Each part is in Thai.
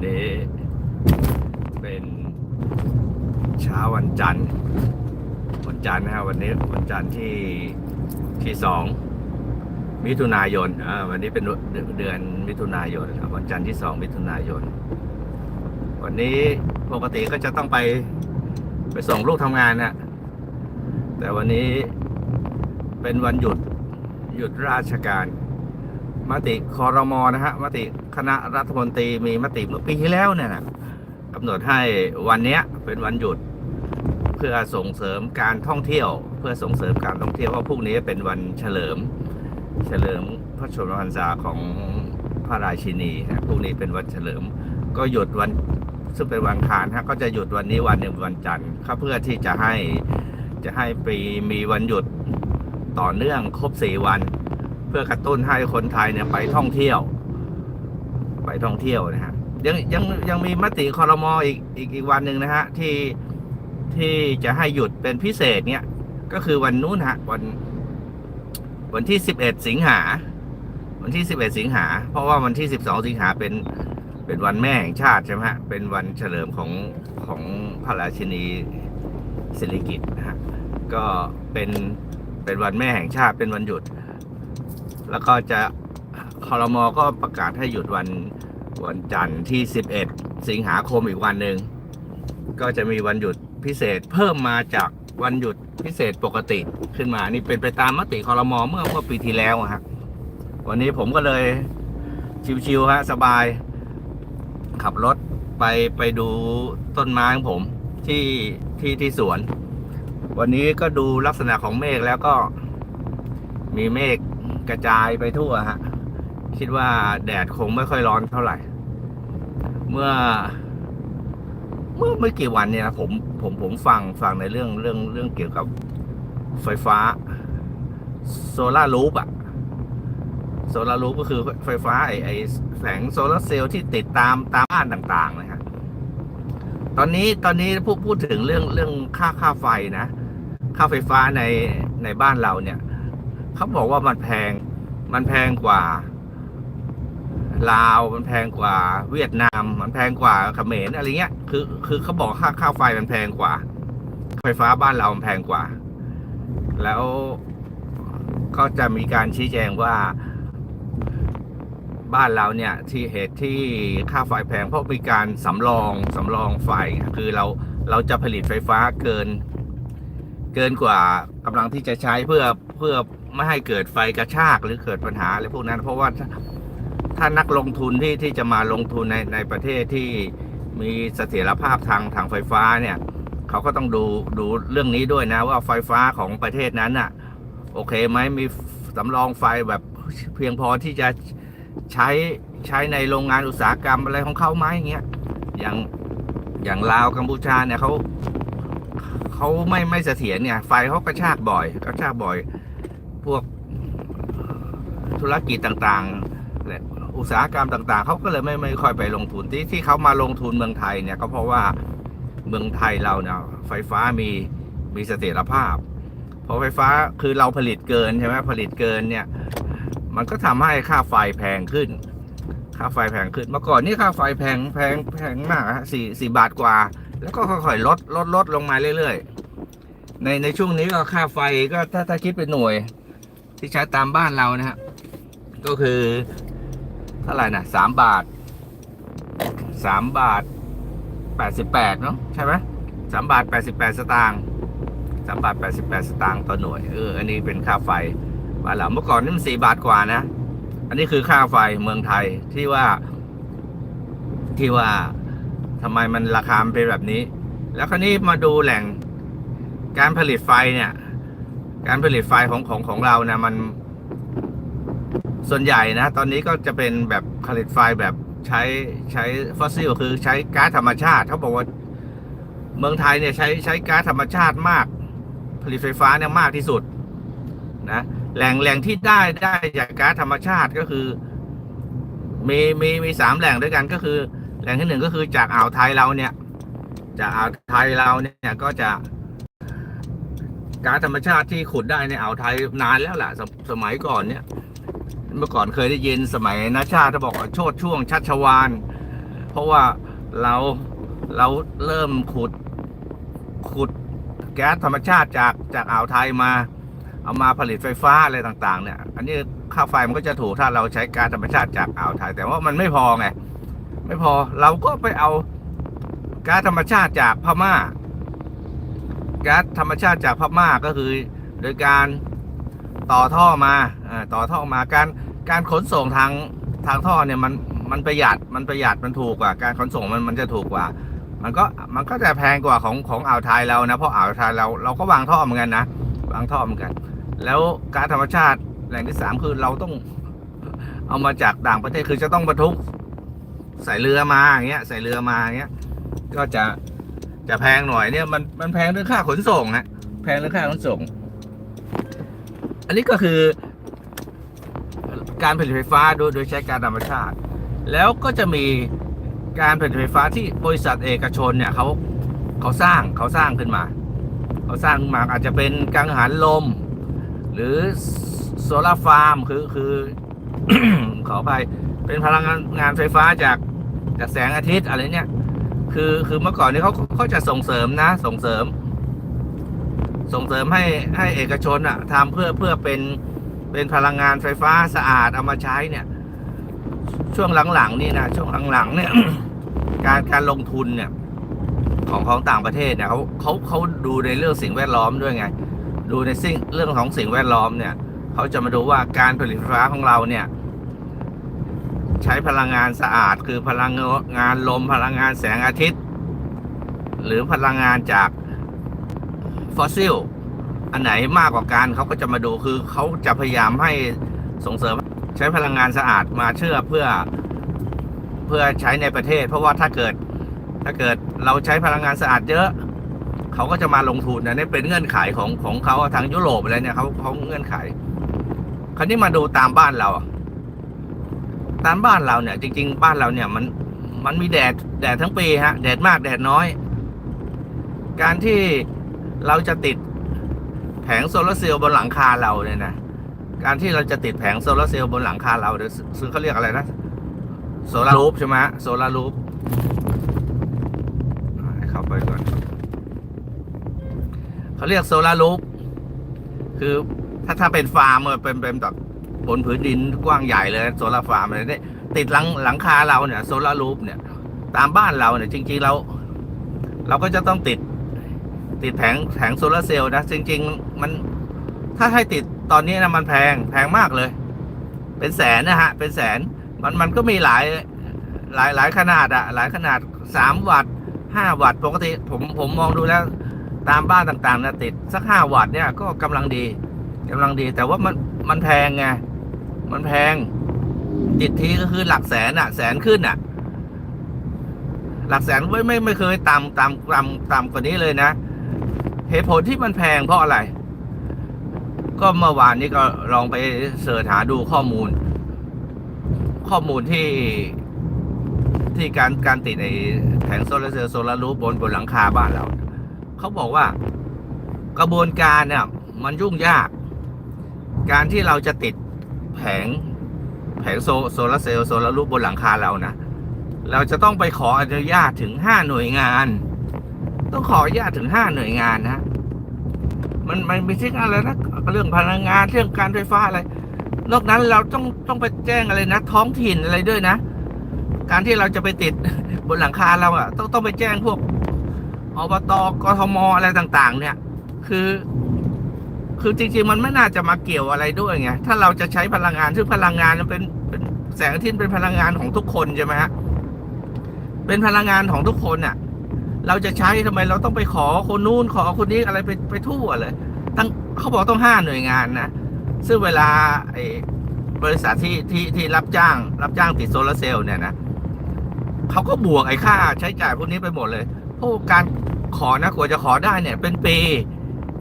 วันนี้เป็นเช้าวันจันทร์ วันจันทร์นะฮะวันนี้วันจันทร์ที่ที่สองมิถุนายนอ่าวันนี้เป็นเดือนเดือนมิถุนายนครับวันจันทร์ที่สองมิถุนายน วันนี้ปกติก็จะต้องไปไปส่งลูกทำงานนะแต่วันนี้เป็นวันหยุดหยุดราชการ มติคอรมอนะฮะมติคณะรัฐมนตรีมีมติเมื่อปีที่แล้วเนี่ยนะกำหนดให้วันนี้เป็นวันหยุดเพื่อส่งเสริมการท่องเที่ยว เพื่อส่งเสริมการท่องเที่ยวว่าะพรุ่งนี้เป็นวันเฉลิม เฉลิมพระชนมพรรษาของพระราชินีนะพรุ่งนี้เป็นวันเฉลิม ก็หยุดวันซึ่งเป็นวันคารฮะก็จะหยุดวันนี้วันหนึ่งวันจันทร์ครับเพื่อที่จะให้จะให้ปีมีวันหยุดต่อเนื่องครบสี่วัน เพื่อกระตุ้นให้คนไทยเนี่ยไปท่องเที่ยว ไปท่องเที่ยวนะฮะยังยังยังมีมติคอรมออีกอีกอีกวันหนึ่งนะฮะที่ที่จะให้หยุดเป็นพิเศษเนี่ยก็คือวันนู้นฮะวันวันที่สิบเอ็ดสิงหา วันที่สิบเอ็ดสิงหา เพราะว่าวันที่สิบสองสิงหาเป็นเป็นวันแม่แห่งชาติใช่ไหมฮะเป็นวันเฉลิมของของพระราชินีสิริกิติ์นะฮะก็เป็นเป็นวันแม่แห่งชาติเป็นวันหยุด แล้วก็จะคอรมอก็ประกาศให้หยุดวันวันจันทร์ที่ 11 สิงหาคมอีกวันหนึ่งก็จะมีวันหยุดพิเศษเพิ่มมาจากวันหยุดพิเศษปกติขึ้นมา นี่เป็นไปตามมติคอรมอเมื่อเมื่อปีที่แล้วฮะวันนี้ผมก็เลยชิวๆฮะสบาย ขับรถไปไปดูต้นไม้ของผมที่ที่ที่สวน วันนี้ก็ดูลักษณะของเมฆแล้วก็มีเมฆ กระจายไปทั่วฮะ คิดว่าแดดคงไม่ค่อยร้อนเท่าไหร่ เมื่อ เมื่อไม่กี่วันเนี่ยนะผมผมผมฟังฟังในเรื่องเรื่องเรื่องเกี่ยวกับไฟฟ้าโซลารูปอะโซลารูปก็คือไฟฟ้าไอไอแสงโซลาร์เซลล์ที่ติดตามตามบ้านต่างๆนะฮะตอนนี้ตอนนี้พูดพูดถึงเรื่องเรื่องค่าค่าไฟนะ ค่าไฟฟ้าในในบ้านเราเนี่ย เขาบอกว่ามันแพง มันแพงกว่า ลาว มันแพงกว่า เวียดนาม มันแพงกว่าเขมรอะไรเงี้ย คือ คือเขาบอกค่าค่าไฟมันแพงกว่า ไฟฟ้าบ้านเรา มันแพงกว่า แล้วก็จะมีการชี้แจงว่าบ้านเราเนี่ยที่เหตุที่ค่าไฟแพงเพราะมีการสำรองสำรองไฟคือเราเราจะผลิตไฟฟ้าเกิน เกินกว่ากำลังที่จะใช้เพื่อเพื่อ ไม่ให้เกิดไฟกระชากหรือเกิดปัญหาอะไรพวกนั้น เพราะว่าถ้านักลงทุนที่ที่จะมาลงทุนในในประเทศที่มีเสถียรภาพทางทางไฟฟ้าเนี่ยเขาก็ต้องดูดูเรื่องนี้ด้วยนะว่าไฟฟ้าของประเทศนั้นน่ะโอเคไหมมีสำรองไฟแบบเพียงพอที่จะใช้ใช้ในโรงงานอุตสาหกรรมอะไรของเขาไหมอย่างเงี้ยอย่างอย่างลาวกัมพูชาเนี่ยเขาเขาไม่ไม่เสถียรเนี่ยไฟเขากระชากบ่อยกระชากบ่อย พวกธุรกิจต่างๆและอุตสาหกรรมต่างๆ เขาก็เลยไม่ไม่ค่อยไปลงทุนที่ที่เขามาลงทุนเมืองไทยเนี่ยก็เพราะว่าเมืองไทยเราเนี่ยไฟฟ้ามีมีเสถียรภาพเพราะไฟฟ้าคือเราผลิตเกินใช่ไหมผลิตเกินเนี่ย มันก็ทำให้ค่าไฟแพงขึ้น ค่าไฟแพงขึ้นเมื่อก่อนนี่ค่าไฟแพงแพงแพงมากฮะสี่สี่บาทกว่า แล้วก็ค่อยๆลดลดลดลงมาเรื่อยๆในในช่วงนี้ก็ค่าไฟก็ถ้าถ้าคิดเป็นหน่วย ที่ใช้ตามบ้านเรานะฮะก็คือเท่าไหร่นะสามบาทสามบาทแปดสิบแปดเนาะใช่ไหมสามบาทแปดสิบแปดสตางค์สามบาทแปดสิบแปดสตางค์ต่อหน่วยเอออันนี้เป็นค่าไฟบ้านเราเมื่อก่อนนี่มันสี่บาทกว่านะ อันนี้คือค่าไฟเมืองไทยที่ว่า ที่ว่าทำไมมันราคามเป็นแบบนี้ แล้วคราวนี้มาดูแหล่งการผลิตไฟเนี่ย การผลิตไฟของของของเรานะมันส่วนใหญ่นะ ตอนนี้ก็จะเป็นแบบผลิตไฟแบบใช้ใช้ฟอสซิลคือใช้ก๊าซธรรมชาติเขาบอกว่าเมืองไทยเนี่ยใช้ใช้ก๊าซธรรมชาติมาก ผลิตไฟฟ้าเนี่ยมากที่สุดนะแหล่งแหล่งที่ได้ได้จากก๊าซธรรมชาติก็คือ มีมีมีสามแหล่งด้วยกันก็คือ แหล่งที่หนึ่งก็คือจากอ่าวไทยเราเนี่ย จากอ่าวไทยเราเนี่ยก็จะ ก๊าซธรรมชาติที่ขุดได้ในอ่าวไทยนานแล้วแหละสมสมัยก่อนเนี่ยเมื่อก่อนเคยได้ยินสมัยนาชาติบอกโชดช่วงชัชวานเพราะว่าเราเราเริ่มขุดขุดแก๊สธรรมชาติจากจากอ่าวไทยมา เอามาผลิตไฟฟ้าอะไรต่าง ๆ เนี่ย อันนี้ค่าไฟมันก็จะถูกถ้าเราใช้ก๊าซธรรมชาติจากอ่าวไทย แต่ว่ามันไม่พอไงไม่พอเราก็ไปเอาก๊าซธรรมชาติจากพม่า ก๊าซธรรมชาติจากพม่าก็คือ โดยการต่อท่อมาอาต่อท่อมาการการขนส่งทางทางท่อเนี่ยมันมันประหยัดมันประหยัดมันถูกกว่า การขนส่งมันมันจะถูกกว่า มันก็มันก็จะแพงกว่าของของอ่าวไทยเรานะเพราะอ่าวไทยเราเราก็วางท่อเหมือนกันนะวางท่อเหมือนกัน แล้วการธรรมชาติแหล่งที่สามคือเราต้องเอามาจากต่างประเทศคือจะต้องบรรทุกใส่เรือมาอย่างเงี้ยใส่เรือมาอย่างเงี้ยก็จะ จะแพงหน่อยเนี่ยมันมันแพงเรื่องค่าขนส่งฮะแพงเรื่องค่าขนส่ง อันนี้ก็คือ การผลิตไฟฟ้าโดยโดยใช้การธรรมชาติ แล้วก็จะมีการผลิตไฟฟ้าที่บริษัทเอกชนเนี่ยเขาเขาสร้างเขาสร้างขึ้นมาเขาสร้างขึ้นมาอาจจะเป็นกังหันลม หรือโซลาร์ฟาร์มคือคือขออภัยเป็นพลังงานไฟฟ้าจากจากแสงอาทิตย์อะไรเนี่ย คือคือเมื่อก่อนนี้เขาเขาจะส่งเสริมนะ ส่งเสริม ส่งเสริมให้ให้เอกชนอะทำเพื่อเพื่อเป็นเป็นพลังงานไฟฟ้าสะอาดเอามาใช้เนี่ย ช่วงหลังๆนี่นะช่วงหลังๆเนี่ย การการลงทุนเนี่ยของของต่างประเทศเนี่ยเขาเขาเขาดูในเรื่องสิ่งแวดล้อมด้วยไง ดูในสิ่งเรื่องของสิ่งแวดล้อมเนี่ยเขาจะมาดูว่าการผลิตไฟฟ้าของเราเนี่ย ใช้พลังงานสะอาด คือพลังงานลมพลังงานแสงอาทิตย์ หรือพลังงานจากฟอสซิลอันไหนมากกว่ากันเขาก็จะมาดูคือเขาจะพยายามให้ส่งเสริมใช้พลังงานสะอาดมาเชื่อเพื่อเพื่อใช้ในประเทศ เพราะว่าถ้าเกิดถ้าเกิดเราใช้พลังงานสะอาดเยอะ เขาก็จะมาลงทุนนะนี่เป็นเงื่อนไขของของเขาทางยุโรปอะไรเนี่ยเขาเขาเงื่อนไข คราวนี้มาดูตามบ้านเรา ตามบ้านเราเนี่ย จริง ๆ บ้านเราเนี่ยมันมันมีแดดแดดทั้งปีฮะ แดดมากแดดน้อย การที่เราจะติดแผงโซลาร์เซลล์บนหลังคาเราเนี่ยนะการที่เราจะติดแผงโซลาร์เซลล์บนหลังคาเราเดี๋ยวซื้อเขาเรียกอะไรนะโซลาร์รูฟใช่ไหมโซลาร์รูฟให้เข้าไปก่อนเขาเรียกโซลาร์รูฟคือถ้าถ้าเป็นฟาร์มมันเป็นเป็นแบบ บนผืนดินกว้างใหญ่เลยโซลาร์ฟาร์มอะไรเนี่ยติดหลังหลังคาเราเนี่ยโซลาร์รูฟเนี่ย ตามบ้านเราเนี่ย จริง ๆเรา เราก็จะต้องติด ติดแผงแผงโซลาเซลล์นะ จริง ๆ มันถ้าให้ติดตอนนี้นะมันแพงแพงมากเลย เป็นแสนนะฮะ เป็นแสนมันมันก็มีหลายหลายหลายขนาดอะหลายขนาดสามวัตต์ห้าวัตต์ปกติผมผมมองดูแล้วตามบ้านต่างๆนะติดสักห้าวัตต์เนี่ยก็กำลังดีกำลังดีแต่ว่ามันมันแพงไง มันแพง ติดทีก็คือหลักแสนอะแสนขึ้นอะหลักแสนไม่ไม่ไม่เคยต่ำต่ำต่ำต่ำกว่านี้เลยนะ เหตุผลที่มันแพงเพราะอะไร ก็เมื่อวานนี้ก็ลองไปเสิร์ชหาดูข้อมูล ข้อมูลที่ที่การการติดไอ้แผงโซลาร์เซลล์โซลารูฟบนบนหลังคาบ้านเรา เขาบอกว่ากระบวนการเนี่ยมันยุ่งยาก การที่เราจะติด แผงแผงโซโซลาร์เซลล์โซลารูฟบนหลังคาเรานะ เราจะต้องไปขออนุญาตถึงห้าหน่วยงาน ต้องขออนุญาตถึงห้าหน่วยงานนะ มันมันไม่ใช่อะไรนะเรื่องพลังงานเรื่องการไฟฟ้าอะไร นอกนั้นเราต้องต้องไปแจ้งอะไรนะ ท้องถิ่นอะไรด้วยนะ การที่เราจะไปติดบนหลังคาเราอะต้องต้องไปแจ้งพวกอบตกทมอะไรต่าง ๆ เนี่ย คือ คือจริง ๆ มันไม่น่าจะมาเกี่ยวอะไรด้วยไงถ้าเราจะใช้พลังงานซึ่งพลังงานมันเป็นเป็นแสงอาทิตย์เป็นพลังงานของทุกคนใช่ไหมฮะเป็นพลังงานของทุกคนน่ะ เราจะใช้ทำไมเราต้องไปขอคนนู้นขอคนนี้อะไรไปไปทั่วเลยตั้งเขาบอกต้องห้าหน่วยงานนะซึ่งเวลาไอ้บริษัทที่ที่ที่รับจ้าง รับจ้างติดโซลาร์เซลล์เนี่ยนะเขาก็บวกไอ้ค่าใช้จ่ายพวกนี้ไปหมดเลยเพราะการขอนะกว่าจะขอได้เนี่ย เป็นปี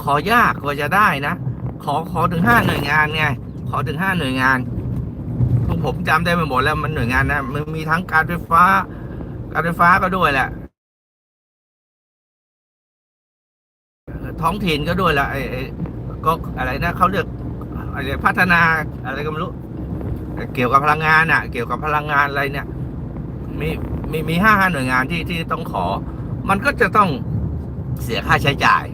ขอยากกว่าจะได้นะ ขอขอถึงห้าหน่วยงานไง ขอถึงห้าหน่วยงานพวกผมจำได้ไปหมดแล้วมันหน่วยงานนะมันมีทั้งการไฟฟ้า การไฟฟ้าก็ด้วยแหละ ท้องถิ่นก็ด้วยแหละไอ้ก็อะไรนะเขาเรียกอะไรพัฒนาอะไรก็ไม่รู้ เกี่ยวกับพลังงานอะ เกี่ยวกับพลังงานอะไรเนี่ย มีมีมีห้าห้าหน่วยงานที่ที่ต้องขอ มันก็จะต้องเสียค่าใช้จ่าย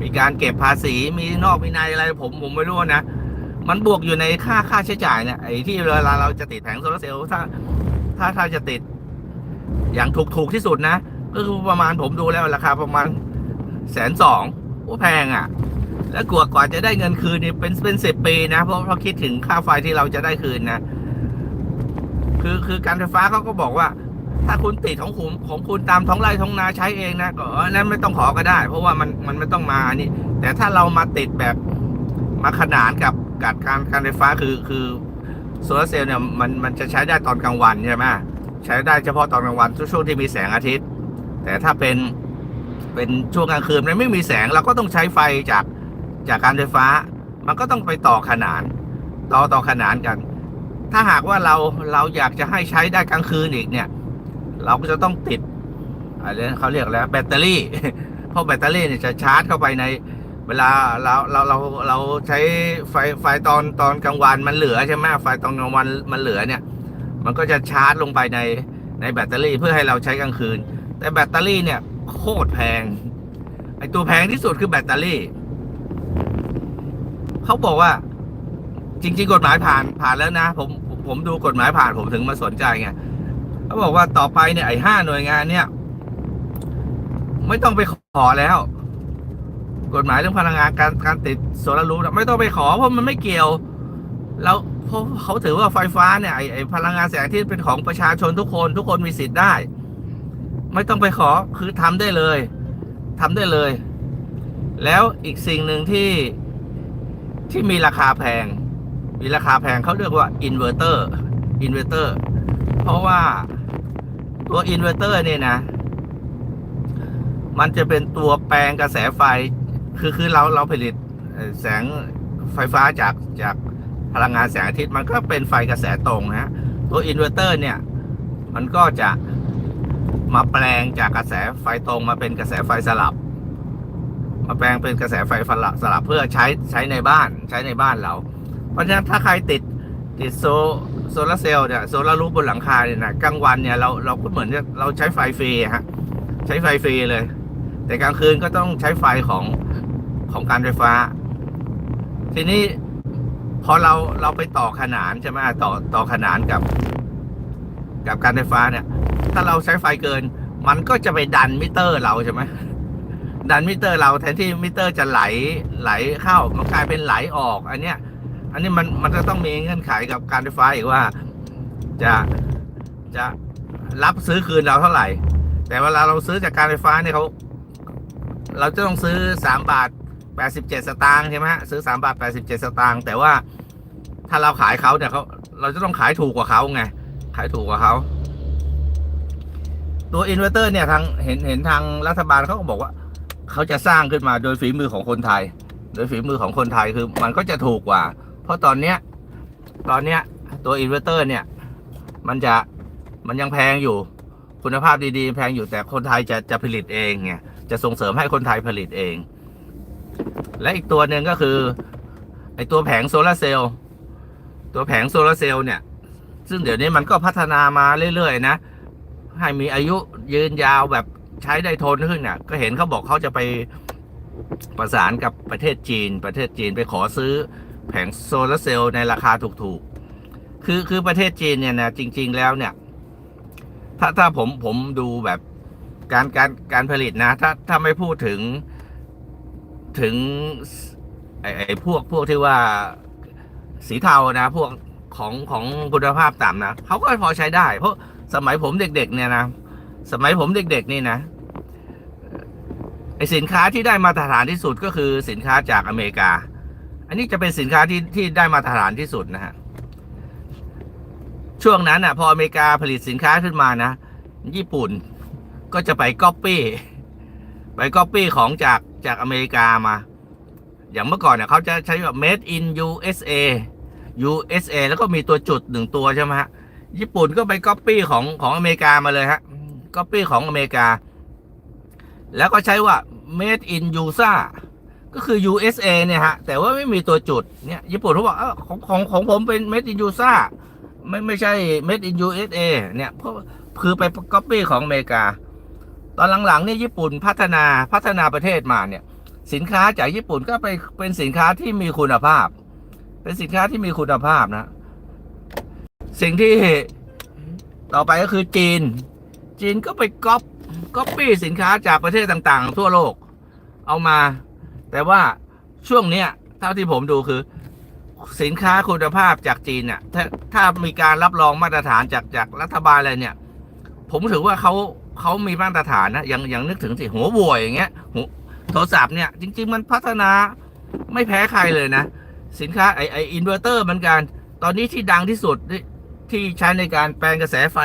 มีการเก็บภาษีมีนอกมีในอะไรผมผมไม่รู้นะ มันบวกอยู่ในค่าค่าใช้จ่ายเนี่ยไอ้ที่เวลาเราจะติดแผงโซลาร์เซลล์ถ้าถ้าถ้าจะติด อย่างถูกถูกที่สุดนะ ก็คือประมาณผมดูแล้วราคาประมาณแสนสองโอ้แพงอะ แล้วกว่ากว่าจะได้เงินคืนนี่เป็นเป็นสิบปีนะ เพราะเพราะคิดถึงค่าไฟที่เราจะได้คืนนะ คือคือการไฟฟ้าเขาก็บอกว่า ถ้าคุณติดของคุณของคุณตามท้องไร่ท้องนาใช้เองนะก็นั้นไม่ต้องขอก็ได้ เพราะว่ามันมันไม่ต้องมาอันนี้ แต่ถ้าเรามาติดแบบมาขนานกับกับการการไฟฟ้าคือคือโซลาร์เซลล์เนี่ยมันมันจะใช้ได้ตอนกลางวันใช่ไหมใช้ได้เฉพาะตอนกลางวันช่วงที่มีแสงอาทิตย์ แต่ถ้าเป็นเป็นช่วงกลางคืนมันไม่มีแสงเราก็ต้องใช้ไฟจากจากการไฟฟ้า มันก็ต้องไปต่อขนานต่อต่อขนานกัน ถ้าหากว่าเราเราอยากจะให้ใช้ได้กลางคืนอีกเนี่ย เราก็จะต้องติดอะไรเขาเรียกแล้วแบตเตอรี่ เพราะแบตเตอรี่เนี่ยจะชาร์จเข้าไปในเวลาเราเราเราเราใช้ไฟไฟตอนตอนกลางวันมันเหลือใช่ไหมไฟตอนกลางวันมันเหลือเนี่ย มันก็จะชาร์จลงไปในในแบตเตอรี่เพื่อให้เราใช้กลางคืน แต่แบตเตอรี่เนี่ยโคตรแพงไอตัวแพงที่สุดคือแบตเตอรี่เขาบอกว่า จริง ๆ กฎหมายผ่านผ่านแล้วนะ ผมผมดูกฎหมายผ่านผมถึงมาสนใจไง เขาบอกว่าต่อไปเนี่ยไอ้ห้าหน่วยงานเนี่ย ไม่ต้องไปขอแล้ว กฎหมายเรื่องพลังงานการการติดโซลารูฟไม่ต้องไปขอเพราะมันไม่เกี่ยว แล้วเพราะเขาถือว่าไฟฟ้าเนี่ยไอ้ไอพลังงานแสงอาที่เป็นของประชาชนทุกคน ทุกคนมีสิทธิ์ได้ ไม่ต้องไปขอคือทำได้เลยทำได้เลย แล้วอีกสิ่งหนึ่งที่ที่มีราคาแพง มีราคาแพงเขาเรียกว่าอินเวอร์เตอร์อินเวอร์เตอร์ เพราะว่าตัวอินเวอร์เตอร์เนี่ยนะ มันจะเป็นตัวแปลงกระแสไฟ คือคือเราเราผลิตแสงไฟฟ้าจากจากพลังงานแสงอาทิตย์มันก็เป็นไฟกระแสตรงนะฮะตัวอินเวอร์เตอร์เนี่ย มันก็จะมาแปลงจากกระแสไฟตรงมาเป็นกระแสไฟสลับ มาแปลงเป็นกระแสไฟสลับสลับเพื่อใช้ใช้ในบ้านใช้ในบ้านเรา เพราะฉะนั้นถ้าใครติดติดโซ โซลาร์เซลล์เนี่ยโซลารูปบนหลังคาเนี่ยนะกลางวันเนี่ยเราเราก็เหมือนเราใช้ไฟฟรีฮะใช้ไฟฟรีเลย แต่กลางคืนก็ต้องใช้ไฟของของการไฟฟ้า ทีนี้พอเราเราไปต่อขนานใช่ไหมต่อต่อขนานกับ กับการไฟฟ้าเนี่ย ถ้าเราใช้ไฟเกิน มันก็จะไปดันมิเตอร์เราใช่ไหมดันมิเตอร์เราแทนที่มิเตอร์จะไหลไหลเข้ามันกลายเป็นไหลออก อันเนี้ย อันนี้มันมันก็ต้องมีเงื่อนไขกับการไฟฟ้าอีกว่า จะจะรับซื้อคืนเราเท่าไหร่ แต่เวลาเราซื้อจากการไฟฟ้าเนี่ยเขาเราจะต้องซื้อสามบาทแปดสิบเจ็ดสตางค์ใช่ไหมซื้อสามบาทแปดสิบเจ็ดสตางค์แต่ว่าถ้าเราขายเขาเนี่ยเขาเราจะต้องขายถูกกว่าเขาไงขายถูกกว่าเขาตัวอินเวอร์เตอร์เนี่ยทางเห็นเห็นทางรัฐบาลเขาก็บอกว่าเขาจะสร้างขึ้นมาโดยฝีมือของคนไทย โดยฝีมือของคนไทยคือมันก็จะถูกกว่า เพราะตอนเนี้ย ตอนเนี้ย ตัวอินเวอร์เตอร์เนี่ย มันจะมันยังแพงอยู่ คุณภาพดีๆ แพงอยู่แต่คนไทยจะจะผลิตเองไงจะส่งเสริมให้คนไทยผลิตเอง และอีกตัวหนึ่งก็คือไอตัวแผงโซลาร์เซลล์ตัวแผงโซลาร์เซลล์เนี่ย ซึ่งเดี๋ยวนี้มันก็พัฒนามาเรื่อยๆนะ ให้มีอายุยืนยาวแบบใช้ได้ทนขึ้นเนี่ยก็เห็นเขาบอกเขาจะไปประสานกับประเทศจีน ประเทศจีนไปขอซื้อ แผงโซลาเซลล์ในราคาถูกๆ คือคือประเทศจีนเนี่ยนะจริง ๆ แล้วเนี่ย ถ้าถ้าผมผมดูแบบการการการผลิตนะ ถ้าถ้าไม่พูดถึงถึงไอไอ้พวกพวกที่ว่าสีเทานะ พวกของของคุณภาพต่ำนะเขาก็พอใช้ได้ เพราะสมัยผมเด็ก ๆ เนี่ยนะสมัยผมเด็ก ๆ นี่นะไอสินค้าที่ได้มาตรฐานที่สุดก็คือสินค้าจากอเมริกา อันนี้จะเป็นสินค้าที่ที่ได้มาตรฐานที่สุดนะฮะ ช่วงนั้นอะ พออเมริกาผลิตสินค้าขึ้นมานะ ญี่ปุ่นก็จะไปก๊อปปี้ไปก๊อปปี้ของจากจากอเมริกามา อย่างเมื่อก่อนเนี่ยเขาจะใช้แบบ made in USA USA แล้วก็มีตัวจุดหนึ่งตัวใช่ไหมฮะ ญี่ปุ่นก็ไปก๊อปปี้ของของอเมริกามาเลยฮะก๊อปปี้ของอเมริกา แล้วก็ใช้ว่า made in USA ก็คือ USA เนี่ยฮะ แต่ว่าไม่มีตัวจุดเนี่ยญี่ปุ่นเขาบอกเออของของของผมเป็น made in USA ไม่ไม่ใช่ made in USA เนี่ยเพราะคือไปก๊อปปี้ของอเมริกา ตอนหลังๆเนี่ยญี่ปุ่นพัฒนาพัฒนาประเทศมาเนี่ย สินค้าจากญี่ปุ่นก็ไปเป็นสินค้าที่มีคุณภาพ เป็นสินค้าที่มีคุณภาพนะ สิ่งที่ต่อไปก็คือจีน จีนก็ไปก๊อปก๊อปปี้สินค้าจากประเทศต่าง ๆ ทั่วโลก เอามา แต่ว่าช่วงเนี้ยเท่าที่ผมดูคือ สินค้าคุณภาพจากจีนเนี่ยถ้าถ้ามีการรับรองมาตรฐานจากจากรัฐบาลอะไรเนี่ย ผมถือว่าเขาเขามีมาตรฐานนะอย่างอย่างนึกถึงสิหัวบวยอย่างเงี้ยหัวโทรศัพท์เนี่ย จริง ๆ มันพัฒนาไม่แพ้ใครเลยนะ สินค้าไอไออินเวอร์เตอร์เหมือนกันตอนนี้ที่ดังที่สุดที่ที่ใช้ในการแปลงกระแสไฟ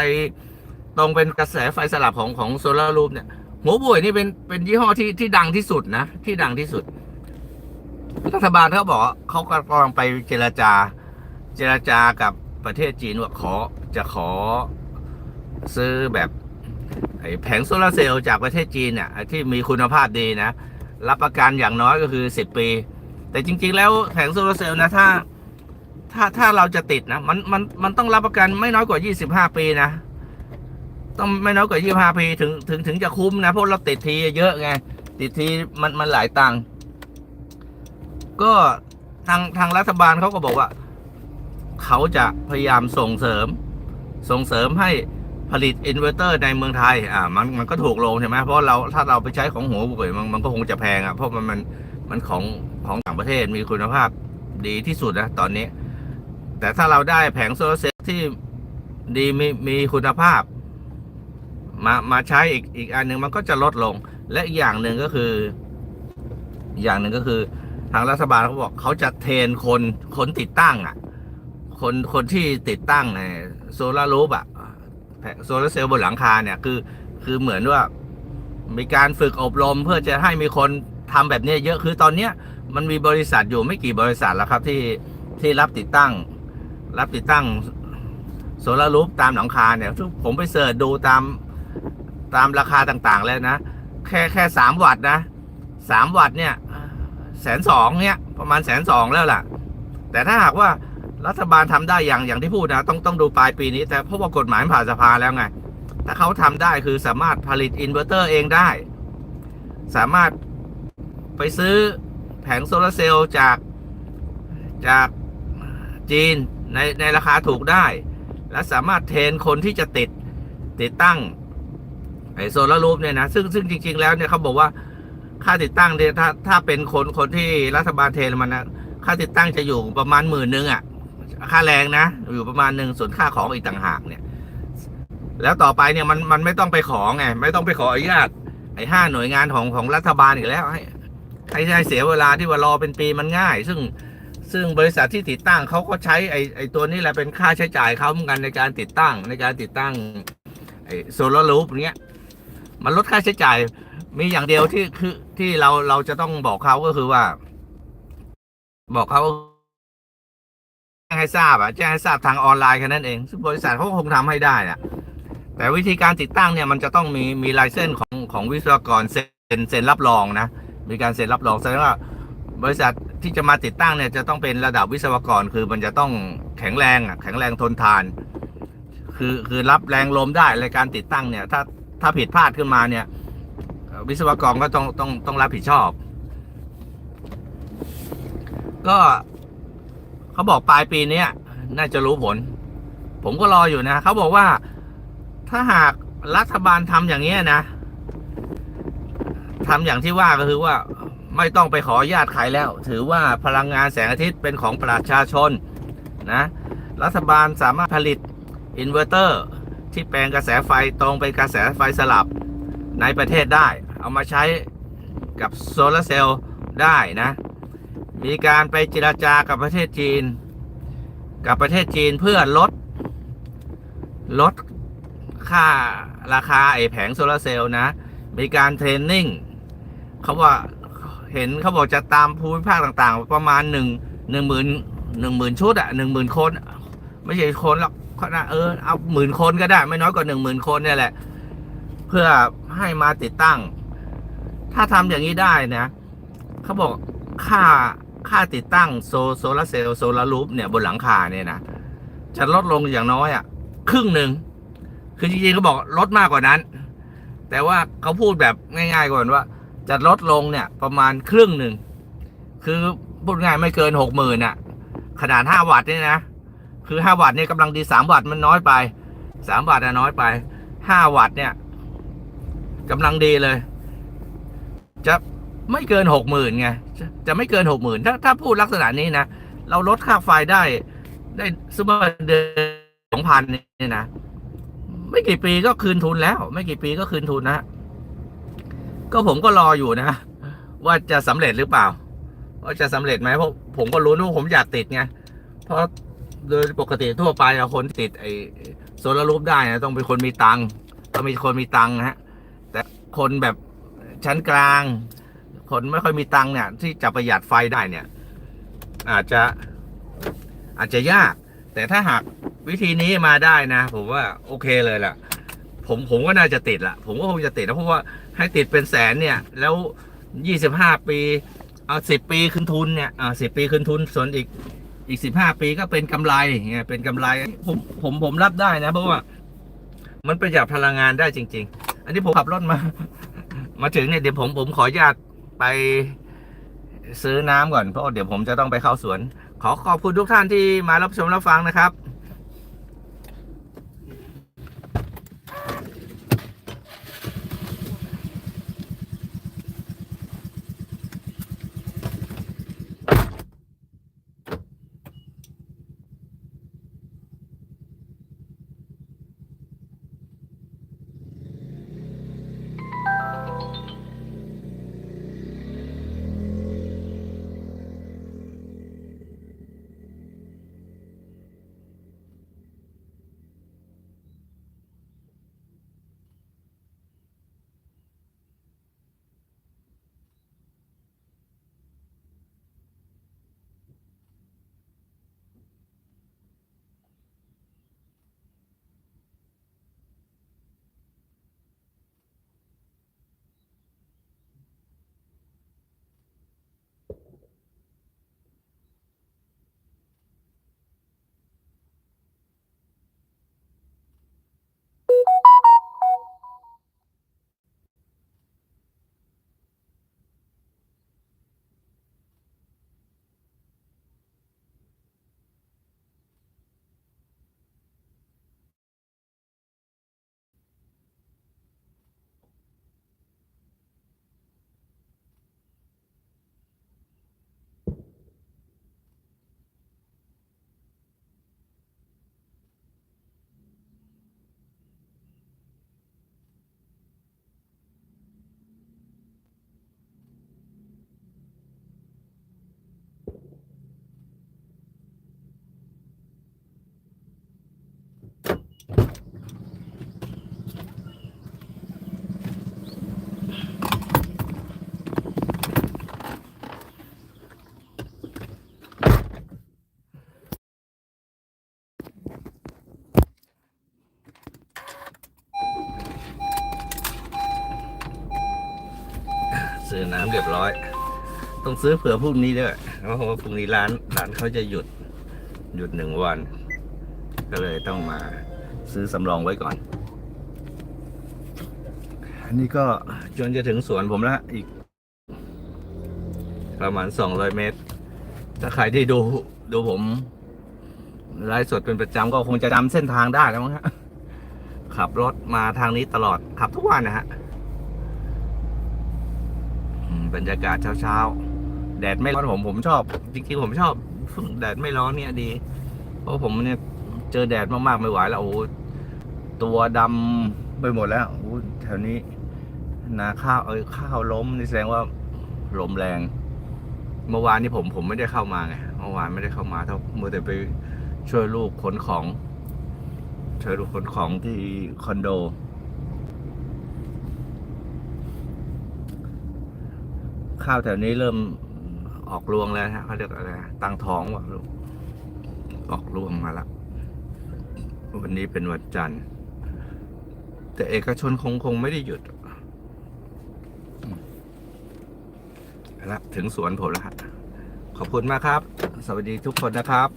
ตรงเป็นกระแสไฟสลับของของโซลารูปเนี่ย หัวบวยนี่เป็นเป็นยี่ห้อที่ที่ดังที่สุดนะ ที่ดังที่สุด รัฐบาลเขาบอกเขากำลังไปเจรจา เจรจากับประเทศจีนว่าขอจะขอซื้อแบบไอ้แผงโซลาร์เซลล์จากประเทศจีนเนี่ยที่มีคุณภาพดีนะ รับประกันอย่างน้อยก็คือสิบปี แต่จริง ๆ แล้วแผงโซลาร์เซลล์นะถ้า ถ้าถ้าเราจะติดนะ มันมันมันต้องรับประกันไม่น้อยกว่ายี่สิบห้าปีนะ ต้องไม่น้อยกว่ายี่ห้าปีถึงถึงถึงจะคุ้มนะเพราะเราติดทีเยอะไงติดทีมันมันหลายตังค์ก็ทางทางรัฐบาลเขาก็บอกว่า เขาจะพยายามส่งเสริม ส่งเสริมให้ผลิตอินเวอร์เตอร์ในเมืองไทย อ่า มันมันก็ถูกลงใช่ไหมเพราะเราถ้าเราไปใช้ของหัวบุ๋ยมันมันก็คงจะแพงอะเพราะมันมันมันของของต่างประเทศมีคุณภาพดีที่สุดนะตอนนี้ แต่ถ้าเราได้แผงโซลาร์เซลล์ที่ดีมีมีคุณภาพ มามาใช้อีกอีกอันหนึ่งมันก็จะลดลง และอีกอย่างหนึ่งก็คืออย่างหนึ่งก็คือ ทางรัฐบาลเขาบอกเขาจะเทรนคนคนติดตั้งอะ คนคนที่ติดตั้งในโซลารูปอะโซลาเซลล์บนหลังคาเนี่ยคือ คือเหมือนว่ามีการฝึกอบรมเพื่อจะให้มีคนทำแบบนี้เยอะคือตอนเนี้ยมันมีบริษัทอยู่ไม่กี่บริษัทแล้วครับที่ที่รับติดตั้ง รับติดตั้งโซลารูปตามหลังคาเนี่ยทุกผมไปเสิร์ชดูตาม ตามราคาต่างๆ แล้วนะ แค่แค่สามวัตต์นะสามวัตต์เนี่ยแสนสองเนี่ยประมาณแสนสองแล้วล่ะ แต่ถ้าหากว่ารัฐบาลทำได้อย่างอย่างที่พูดนะต้องต้องดูปลายปีนี้ แต่เพราะว่ากฎหมายผ่านสภาแล้วไง ถ้าเขาทำได้คือสามารถผลิตอินเวอร์เตอร์เองได้ สามารถไปซื้อแผงโซลาร์เซลล์จากจากจีนในในราคาถูกได้ และสามารถเทรนคนที่จะติดติดตั้ง โซลารูปเนี่ยนะซึ่งซึ่งจริง ๆ แล้วเนี่ยเขาบอกว่าค่าติดตั้งเนี่ยถ้าถ้าเป็นคนคนที่รัฐบาลเทรนมันนะค่าติดตั้งจะอยู่ประมาณหมื่นนึงอะ่ะ ค่าแรงนะอยู่ประมาณหนึ่งส่วนค่าของอีกต่างหากเนี่ย แล้วต่อไปเนี่ยมันมันไม่ต้องไปขอไงไม่ต้องไปขออนุญาตไอ้ห้าหน่วยงานของของรัฐบาลอีกแล้วให้ให้ให้เสียเวลาที่ว่ารอเป็นปีมันง่าย ซึ่งซึ่งบริษัทที่ติดตั้งเขาก็ใช้ไอ้ไอ้ตัวนี้แหละเป็นค่าใช้จ่ายเขาเหมือนกันในการติดตั้งในการติดตั้งไอ้โซลารูปเนี้ย มันลดค่าใช้จ่าย มีอย่างเดียวที่คือที่เราเราจะต้องบอกเขาก็คือว่า บอกเขาแจ้งให้ทราบอะแจ้งให้ทราบทางออนไลน์แค่นั้นเอง ซึ่งบริษัทเขาคงทำให้ได้อะแต่วิธีการติดตั้งเนี่ยมันจะต้องมีมีลายเส้นของของวิศวกรเซ็นเซ็นรับรองนะมีการเซ็นรับรองแสดงว่าบริษัทที่จะมาติดตั้งเนี่ยจะต้องเป็นระดับวิศวกรคือมันจะต้องแข็งแรงอะแข็งแรงทนทาน คือคือรับแรงลมได้ในการติดตั้งเนี่ย ถ้า ถ้าผิดพลาดขึ้นมาเนี่ย วิศวกรก็ต้องต้องต้องรับผิดชอบ ก็เขาบอกปลายปีนี้น่าจะรู้ผล ผมก็รออยู่นะเขาบอกว่าถ้าหากรัฐบาลทำอย่างนี้นะทำอย่างที่ว่าก็คือว่าไม่ต้องไปขออนุญาตใครแล้ว ถือว่าพลังงานแสงอาทิตย์เป็นของประชาชนนะ รัฐบาลสามารถผลิตอินเวอร์เตอร์ ที่แปลงกระแสไฟตรงเป็นกระแสไฟสลับในประเทศได้ เอามาใช้กับโซลาร์เซลล์ได้นะ มีการไปเจราจากับประเทศจีน กับประเทศจีนเพื่อลด ลดค่าราคาไอแผงโซลาร์เซลล์นะ มีการเทรนนิ่งเขาว่าเห็นเขาบอกจะตามภูมิภาคต่างๆ ประมาณหนึ่งหนึ่งหมื่นหนึ่งหมื่นชุดอะหนึ่งหมื่นคน ไม่ใช่คนหรอก เขานเออเอาหมื่นคนก็ได้ ไม่น้อยกว่าหนึ่งหมื่นคนเนี่ยแหละ เพื่อให้มาติดตั้ง ถ้าทำอย่างนี้ได้นะเขาบอกค่าค่าติดตั้งโซโซลาร์เซลล์โซลารูปเนี่ยบนหลังคาเนี่ยนะจะลดลงอย่างน้อยอะ ครึ่งหนึ่งคือจริงๆเขาบอกลดมากกว่านั้น แต่ว่าเขาพูดแบบง่าย ๆ ก่อนว่า จะลดลงเนี่ยประมาณครึ่งหนึ่งคือพูดง่ายไม่เกินหกหมื่นอะ ขนาดห้าวัตต์เนี่ยนะ คือห้าวัตต์เนี่ยกำลังดีสามวัตต์มันน้อยไปสามวัตต์อะน้อยไปห้าวัตต์เนี่ยกำลังดีเลย จะไม่เกินหกหมื่นไงจะจะไม่เกินหกหมื่นถ้าถ้าพูดลักษณะนี้นะเราลดค่าไฟได้ ได้สมมติว่าเดือนสองพันเนี่ยนะไม่กี่ปีก็คืนทุนแล้ว ไม่กี่ปีก็คืนทุนนะก็ผมก็รออยู่นะ ว่าจะสำเร็จหรือเปล่า ว่าจะสำเร็จไหมเพราะผมก็รู้ว่าผมอยากติดไงเพราะ โดยปกติทั่วไปอะคนติดไอ้โซลารูปได้นะต้องเป็นคนมีตังค์ต้องมีคนมีตังค์นะฮะ แต่คนแบบชั้นกลาง คนไม่ค่อยมีตังค์เนี่ย ที่จะประหยัดไฟได้เนี่ย อาจจะอาจจะยาก แต่ถ้าหากวิธีนี้มาได้นะ ผมว่าโอเคเลยล่ะ ผมผมก็น่าจะติดละผมก็คงจะติดนะเพราะว่าให้ติดเป็นแสนเนี่ย แล้วยี่สิบห้าปี เอาสิบปีคืนทุนเนี่ยอ่าสิบปีคืนทุนส่วนอีก อีกสิบห้าปีก็เป็นกำไรเงี้ยเป็นกำไรผมผมผมรับได้นะ เพราะว่า มันประหยัดพลังงานได้จริง ๆ อันนี้ผมขับรถมา มาถึงเนี่ยเดี๋ยวผมผมขออนุญาตไปซื้อน้ำก่อนเพราะเดี๋ยวผมจะต้องไปเข้าสวน ขอขอบคุณทุกท่านที่มารับชมรับฟังนะครับ อน้ำเรียบร้อย ต้องซื้อเผื่อพรุ่งนี้ด้วยเพราะว่าพรุ่งนี้ร้านร้านเขาจะหยุดหยุดหนึ่งวัน ก็เลยต้องมาซื้อสำรองไว้ก่อน อันนี้ก็จนจะถึงสวนผมแล้วอีก ประมาณสองร้อยเมตร ถ้าใครที่ดูดูผมไลฟ์สดเป็นประจำก็คงจะจำเส้นทางได้แล้วมั้งฮะขับรถมาทางนี้ตลอดขับทุกวันนะฮะ บรรยากาศเช้าๆ แดดไม่ร้อนผมผมชอบ จริงๆผมชอบ แดดไม่ร้อนเนี่ยดี เพราะผมเนี่ยเจอแดดมากๆไม่ไหวแล้วโอ้ตัวดำไปหมดแล้วโอ้แถวนี้ นาข้าวเอ้ยข้าวล้มนี่แสดงว่าลมแรง เมื่อวานนี้ผมผมไม่ได้เข้ามาไงเมื่อวานไม่ได้เข้ามาเท่ามือแต่ไปช่วยลูกขนของช่วยลูกขนของที่คอนโด ข้าวแถวนี้เริ่มออกรวงแล้วฮะเขาเรียกอะไรตังท้องว่ะลูกออกรวงมาแล้ววันนี้เป็นวันจันทร์ แต่เอกชนคงคงไม่ได้หยุดอืมเอาละถึงสวนผมแล้วฮะขอบคุณมากครับ สวัสดีทุกคนนะครับ